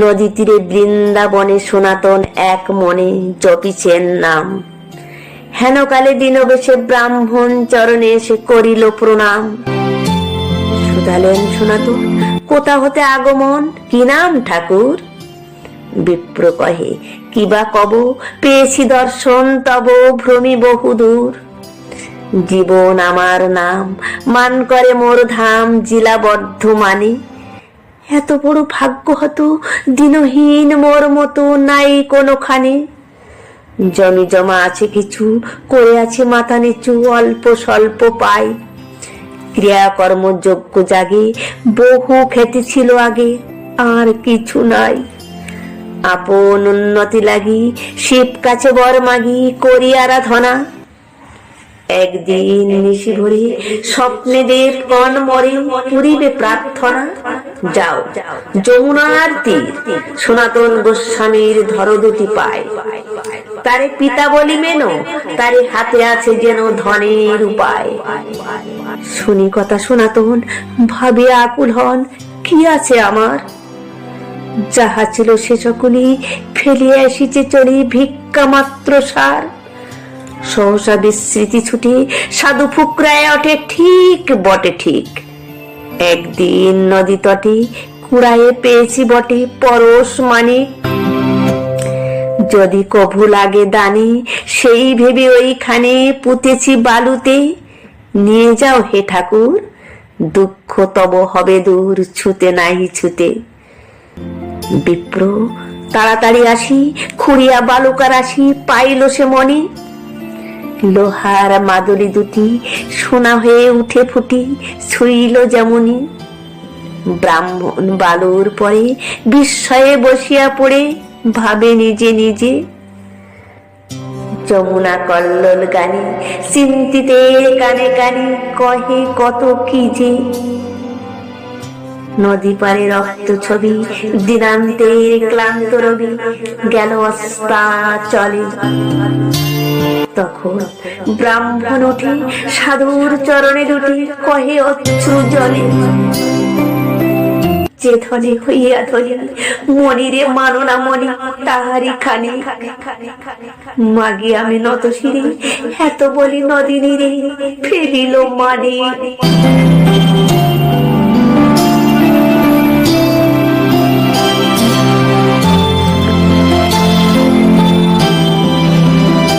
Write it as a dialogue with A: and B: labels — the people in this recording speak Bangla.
A: নদী তীরে বৃন্দাবনে সনাতন এক মনে জপিছেন নাম। হেনকালে দিনবেশে ব্রাহ্মণ চরণে এসে করিল প্রণাম। শুধালেন সনাতন, কোথা হতে আগমন? কি নাম ঠাকুর? বিপ্র কহে কিবা কব? পেয়েছি দর্শন, তব ভ্রমি বহুদূর। জীবন আমার নাম, মান করে মোর ধাম জিলা বর্ধমানে এত বড় ভাগ্য হতো, দিনহীন মোর মতো নাই কোনোখানে। জমি জমা আছে কিছু, করে আছে মাথা নিচু, অল্প স্বল্প পাই। ক্রিয়াকর্ম যোগ্য জাগে, বহু খ্যাতি ছিল আগে, আর কিছু নাই। আপন উন্নতি লাগি, শিব কাছে বর মাগি, করি আরাধনা। একদিন নিশি ভরে স্বপ্নে দেব কন মরে পুরিবে প্রার্থনা। যাও। যমুনার তীর, সনাতন গোস্বামীর ধর দুটি পায়। তারে পিতা বলি মেনো, তারে হাতে আছে যেন ধনের উপায়। শুনি কথা সনাতন, ভাবে আকুল হন, কি আছে আমার? যাহা ছিল সে সকলই ফেলিয়া এসেছে চড়ি ভিক্ষা মাত্র সার। সহসা বিস্মৃতি ছুটি, সাধু ফুকরায় ওঠে ঠিক, বটে ঠিক। একদিন নদী তটে কুড়ায়ে পেয়েছি বটে পরশ মানে। যদি কভু লাগে দানে, সেই ভেবে ওইখানে পুঁতেছি বালুতে। নিয়ে যাও হে ঠাকুর, দুঃখ তব হবে দূর, ছুতে নাহি ছুতে। বিপ্র, তাড়াতাড়ি আসি, খুঁড়িয়া বালুকার আসি, পাইল সে মনে। লোহার মাদুরি দুটি সোনা হয়ে উঠে ফুটি, ছুঁইল যেমনি। ব্রাহ্মণ বালুর পরে বিস্ময়ে বসিয়া পড়ে, ভাবে নিজে নিজে। যমুনা কল্লোল গানে চিন্তিতে কানে কানে কহে কত কি যে। নদী পারে রক্ত ছবি, দিনান্তের ক্লান্ত রবি, গেল অস্তা চলে। তখন ব্রাহ্মণ উঠে সাধুর চরণে দুটি কহে অশ্রু জলে। ধনে হইয়া ধরে, মনিরে মানো না মনি তাহারি খানি। মাগি আমি নত শিরে, এত বলি নদিনী রে ফেলিল মানে।